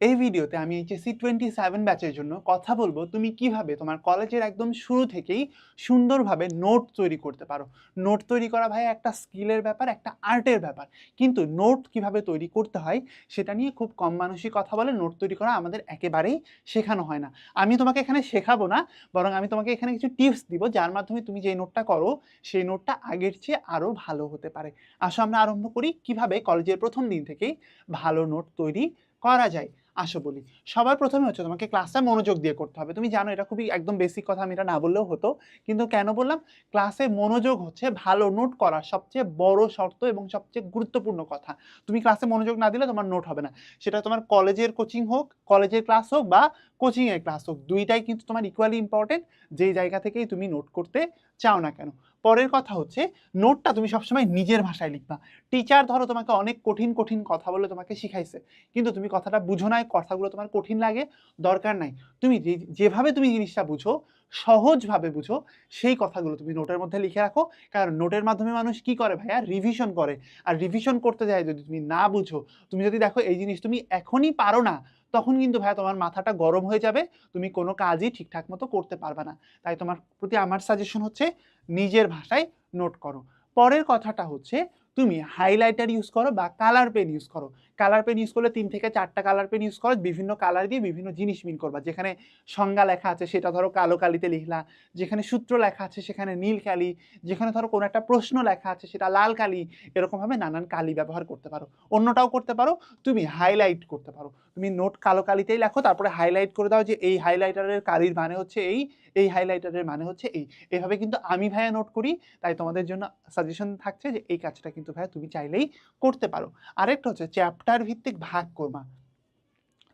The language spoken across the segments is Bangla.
এই ভিডিওতে আমি এইচএসসি টোয়েন্টি সেভেন ব্যাচের জন্য কথা বলব, তুমি কীভাবে তোমার কলেজের একদম শুরু থেকেই সুন্দরভাবে নোট তৈরি করতে পারো। নোট তৈরি করা ভাই একটা স্কিলের ব্যাপার, একটা আর্টের ব্যাপার। কিন্তু নোট কীভাবে তৈরি করতে হয় সেটা নিয়ে খুব কম মানুষই কথা বলে নোট তৈরি করা আমাদের একেবারেই শেখানো হয় না। আমি তোমাকে এখানে শেখাবো না, বরং আমি তোমাকে এখানে কিছু টিপস দিব, যার মাধ্যমে তুমি যে নোটটা করো, সেই নোটটা আগের চেয়ে আরও ভালো হতে পারে। আসো আমরা আরম্ভ করি কীভাবে কলেজের প্রথম দিন থেকেই ভালো নোট তৈরি করা যায়। আসো বলি। সবার প্রথমে হচ্ছে তোমাকে ক্লাসটা মনোযোগ দিয়ে করতে হবে। তুমি জানো এটা খুবই একদম বেসিক কথা, আমি এটা না বললেও হতো। কিন্তু কেন বললাম? ক্লাসে মনোযোগ হচ্ছে ভালো নোট করা সবচেয়ে বড় শর্ত এবং সবচেয়ে গুরুত্বপূর্ণ কথা। তুমি ক্লাসে মনোযোগ না দিলে তোমার নোট হবে না। সেটা তোমার কলেজের কোচিং হোক কলেজের ক্লাস হোক বা কোচিংয়ের ক্লাস হোক, দুইটাই কিন্তু তোমার ইকুয়ালি ইম্পর্টেন্ট যেই জায়গা থেকেই তুমি নোট করতে চাও না কেন। পরের কথা হচ্ছে নোটটা তুমি সবসময় নিজের ভাষায় লিখবা। টিচার ধরো তোমাকে অনেক কঠিন কঠিন কথা বলে তোমাকে শিখাইছে। কিন্তু তুমি কথাটা বুঝো নাই কথাগুলো তোমার কঠিন লাগে, দরকার নাই। তুমি যেভাবে তুমি জিনিসটা বুঝো, সহজভাবে বুঝো, সেই কথাগুলো তুমি নোটের মধ্যে লিখে রাখো। কারণ নোটের মাধ্যমে মানুষ কি করে ভাইয়া? রিভিশন করে। আর রিভিশন করতে যায় যদি তুমি না বুঝো। তুমি যদি দেখো এই জিনিস তুমি এখনই পারো না, তখন কিন্তু ভাইয়া তোমার মাথাটা গরম হয়ে যাবে। তুমি কোনো কাজই ঠিকঠাক মতো করতে পারবে না। তাই তোমার প্রতি আমার সাজেশন হচ্ছে নিজের ভাষায় নোট করো। পরের কথাটা হচ্ছে তুমি হাইলাইটার ইউজ করো বা কালার পেন ইউজ করো। কালার পেন ইউজ করলে তিন থেকে চারটা কালার পেন ইউজ করো, বিভিন্ন কালার দিয়ে বিভিন্ন জিনিস মিন করবা। যেখানে সংজ্ঞা লেখা আছে সেটা ধরো কালো কালিতে লিখলা, যেখানে সূত্র লেখা আছে সেখানে নীল কালি, যেখানে ধরো কোনো একটা প্রশ্ন লেখা আছে সেটা লাল কালি, এরকমভাবে নানান কালি ব্যবহার করতে পারো। অন্যটাও করতে পারো, তুমি হাইলাইট করতে পারো। তুমি নোট কালো কালিতেই লেখো, তারপরে হাইলাইট করে দাও যে এই হাইলাইটারের কালির মানে হচ্ছে এই এই হাইলাইটারের মানে হচ্ছে এই। এভাবে কিন্তু আমি ভাইয়া নোট করি, তাই তোমাদের জন্য সাজেশন থাকছে যে এই কাজটা কিন্তু ভাই তুমি চাইলেই করতে পারো। আরেকটা হচ্ছে চ্যাপ্টার ভিত্তিক ভাগ করবা।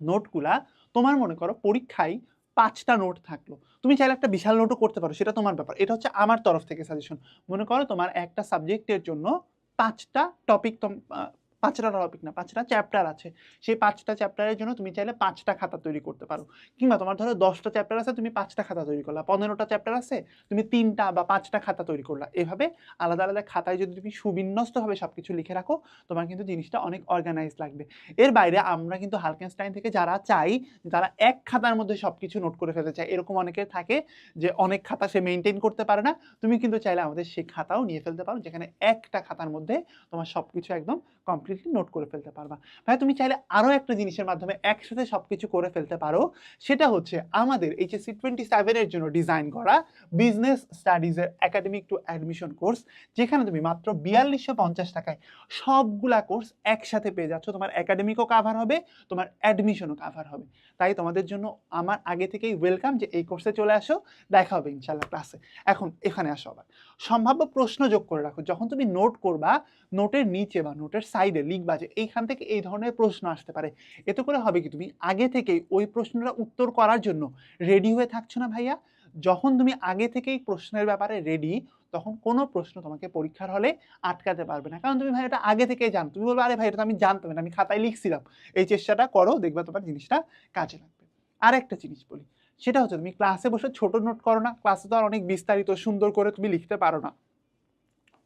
নোটগুলা তোমার মনে করো পরীক্ষায় পাঁচটা নোট থাকল। তুমি চাইলে একটা বিশাল নোটও করতে পারো, সেটা তোমার ব্যাপার। এটা হচ্ছে আমার তরফ থেকে সাজেশন মনে করো তোমার একটা সাবজেক্টের জন্য পাঁচটা টপিক পাঁচটা টপিক না, পাঁচটা চ্যাপ্টার আছে। সেই পাঁচটা চ্যাপ্টারের জন্য তুমি চাইলে পাঁচটা খাতা তৈরি করতে পারো। কিংবা তোমার ধরো দশটা চ্যাপ্টার আছে, তুমি পাঁচটা খাতা তৈরি করলা। পনেরোটা চ্যাপ্টার আছে, তুমি তিনটা বা পাঁচটা খাতা তৈরি করলা। এভাবে আলাদা আলাদা খাতায় যদি তুমি সুবিন্যস্তভাবে সব কিছু লিখে রাখো, তোমার কিন্তু জিনিসটা অনেক অর্গানাইজ লাগবে। এর বাইরে আমরা কিন্তু হালকেনস্টাইন থেকে যারা চাই তারা এক খাতার মধ্যে সব কিছু নোট করে ফেলতে চায়। এরকম অনেকের থাকে যে অনেক খাতা সে মেনটেন করতে পারে না। তুমি কিন্তু চাইলে আমাদের সেই খাতাও নিয়ে ফেলতে পারো, যেখানে একটা খাতার মধ্যে তোমার সব কিছু একদম কমপ্লিটলি নোট করে ফেলতে পারবা। ভাই তুমি চাইলে আরও একটা জিনিসের মাধ্যমে একসাথে সব কিছু করে ফেলতে পারো। সেটা হচ্ছে আমাদের এইচএসসি টোয়েন্টি সেভেনের জন্য ডিজাইন করা বিজনেস স্টাডিজের একাডেমিক টু অ্যাডমিশন কোর্স যেখানে তুমি মাত্র বিয়াল্লিশশো পঞ্চাশ টাকায় সবগুলা কোর্স একসাথে পেয়ে যাচ্ছ। তোমার একাডেমিকও কাভার হবে, তোমার অ্যাডমিশনও কাভার হবে। তাই তোমাদের জন্য আমার আগে থেকেই ওয়েলকাম যে এই কোর্সে চলে আসো, দেখা হবে ইনশাল্লাহ ক্লাসে এখন এখানে আসো আবার। সম্ভাব্য প্রশ্ন যোগ করে রাখো। যখন তুমি নোট করবা নোটের নিচে বা নোটের সাইডে লিখবা যে এইখান থেকে এই ধরনের প্রশ্ন আসতে পারে। এতে করে হবে কি, তুমি আগে থেকেই ওই প্রশ্নটা উত্তর করার জন্য রেডি হয়ে থাকছো না ভাইয়া? যখন তুমি আগে থেকেই প্রশ্নের ব্যাপারে রেডি তখন কোনো প্রশ্ন তোমাকে পরীক্ষার হলে আটকাতে পারবে না। কারণ তুমি ভাই এটা আগে থেকেই জানো। তুমি বলবে, আরে ভাই, এটা আমি জানতাম না, আমি খাতায় লিখছিলাম। এই চেষ্টাটা করো, দেখবে তোমার জিনিসটা কাজে লাগবে। আর একটা জিনিস বলি। সেটা হচ্ছে তুমি ক্লাসে বসে ছোট নোট করো না ক্লাসে তো আর অনেক বিস্তারিত সুন্দর করে তুমি লিখতে পারো না।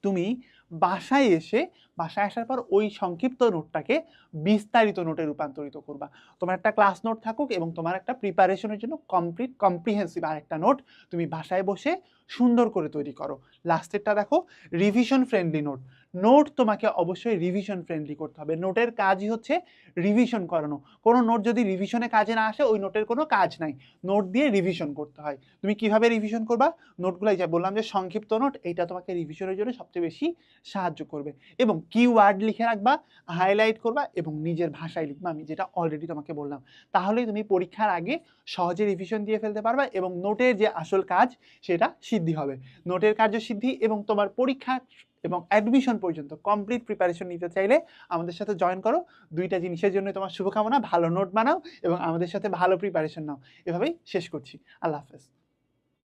তুমি বাসায় এসে, বাসায় আসার পর ওই সংক্ষিপ্ত নোটটাকে বিস্তারিত নোটে রূপান্তরিত করবা। তোমার একটা ক্লাস নোট থাকুক এবং তোমার একটা প্রিপারেশনের জন্য কমপ্লিট কম্প্রিহেন্সিভ আর একটা নোট তুমি বাসায় বসে সুন্দর করে তৈরি করো। লাস্টেরটা দেখো রিভিশন ফ্রেন্ডলি নোট নোট তোমাকে অবশ্যই রিভিশন ফ্রেন্ডলি করতে হবে। নোটের কাজই হচ্ছে রিভিশন করানো। কোনো নোট যদি রিভিশনে কাজে না আসে, ওই নোটের কোনো কাজ নাই। নোট দিয়ে রিভিশন করতে হয়। তুমি কীভাবে রিভিশন করবা? নোটগুলাই যা বললাম যে সংক্ষিপ্ত নোট এইটা তোমাকে রিভিশনের জন্য সবচেয়ে বেশি সাহায্য করবে। এবং কিওয়ার্ড লিখে রাখবা হাইলাইট করবা এবং নিজের ভাষায় লিখবা, আমি যেটা অলরেডি তোমাকে বললাম। তাহলেই তুমি পরীক্ষার আগে সহজে রিভিশন দিয়ে ফেলতে পারবা এবং নোটের যে আসল কাজ, সেটা সিদ্ধি হবে। নোটের কার্যসিদ্ধি এবং তোমার পরীক্ষা এবং অ্যাডমিশন পর্যন্ত কমপ্লিট প্রিপারেশন নিতে চাইলে আমাদের সাথে জয়েন করো। দুইটা জিনিসের জন্য তোমার শুভকামনা, ভালো নোট বানাও এবং আমাদের সাথে ভালো প্রিপারেশন নাও। এভাবেই শেষ করছি। আল্লাহ হাফেজ।